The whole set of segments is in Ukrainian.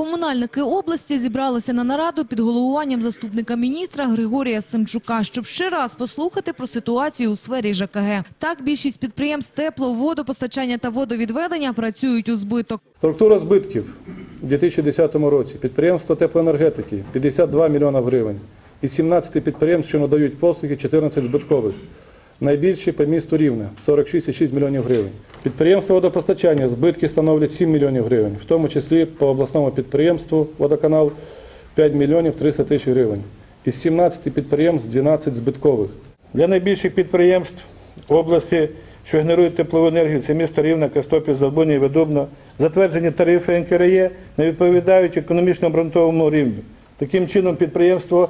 Комунальники області зібралися на нараду під головуванням заступника міністра Григорія Семчука, щоб ще раз послухати про ситуацію у сфері ЖКГ. Так, більшість підприємств тепло, водопостачання та водовідведення працюють у збиток. Структура збитків у 2010 році. Підприємство теплоенергетики 52 мільйона гривень. Із 17 підприємств, що надають послуги, 14 збиткових. Найбільші по місту Рівне 46,6 мільйонів гривень. Підприємство водопостачання збитки становлять 7 мільйонів гривень, в тому числі по обласному підприємству водоканал 5 мільйонів 300 тисяч гривень. Із 17 підприємств 12 збиткових. Для найбільших підприємств області, що генерують теплову енергію, це місто Рівне, Костопіль, Забуні і Видубно, затверджені тарифи НКРЄ не відповідають економічно обґрунтованому рівню. Таким чином підприємство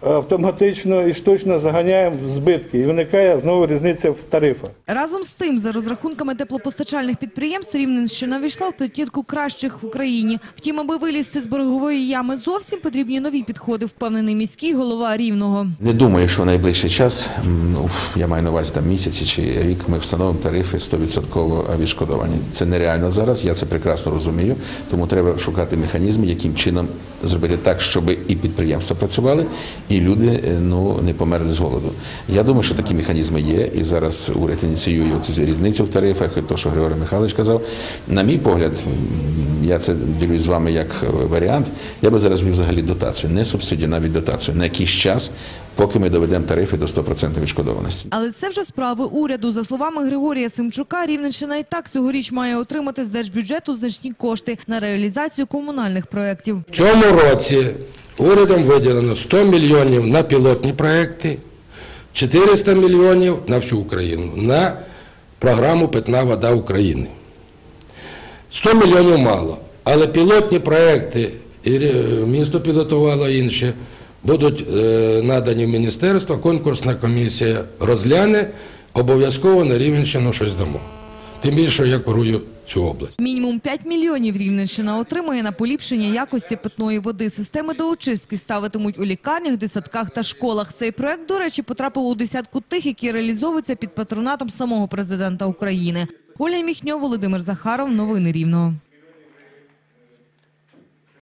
автоматично і штучно заганяє в збитки і виникає знову різниця в тарифах. Разом з тим, за розрахунками теплопостачальних підприємств, Рівненщина війшла в п'ятірку кращих в Україні. Втім, аби вилізти з боргової ями зовсім потрібні нові підходи, впевнений міський голова Рівного. Не думаю, що в найближчий час, ну, я маю на увазі там місяці чи рік, ми встановимо тарифи 100% відшкодування. Це нереально зараз, я це прекрасно розумію, тому треба шукати механізми, яким чином зробити так, щоб і підприємства працювали, і люди е, ну, не померли з голоду. Я думаю, що такі механізми є, і зараз уряд ініціює цю різницю в тарифах, і то, що Григорій Михайлович казав. На мій погляд, я це ділюсь з вами як е, варіант, я би зараз ввів взагалі дотацію, не субсидію, навіть дотацію, на якийсь час, поки ми доведемо тарифи до 100% відшкодованості. Але це вже справи уряду. За словами Григорія Семчука, Рівненщина і так цьогоріч має отримати з держбюджету значні кошти на реалізацію комунальних проєктів. В цьому році урядом виділено 100 мільйонів на пілотні проекти, 400 мільйонів на всю Україну, на програму Питна вода України. 100 мільйонів мало, але пілотні проекти, і місто підготувало інші, будуть е, надані в міністерство, конкурсна комісія розгляне, обов'язково на Рівенщину щось дамо. Тим більше я курую цю область. Мінімум 5 мільйонів Рівненщина отримає на поліпшення якості питної води. Системи до очистки ставитимуть у лікарнях, десятках та школах. Цей проект, до речі, потрапив у десятку тих, які реалізовуються під патронатом самого президента України. Оля Міхньо, Володимир Захаров. Новини Рівного.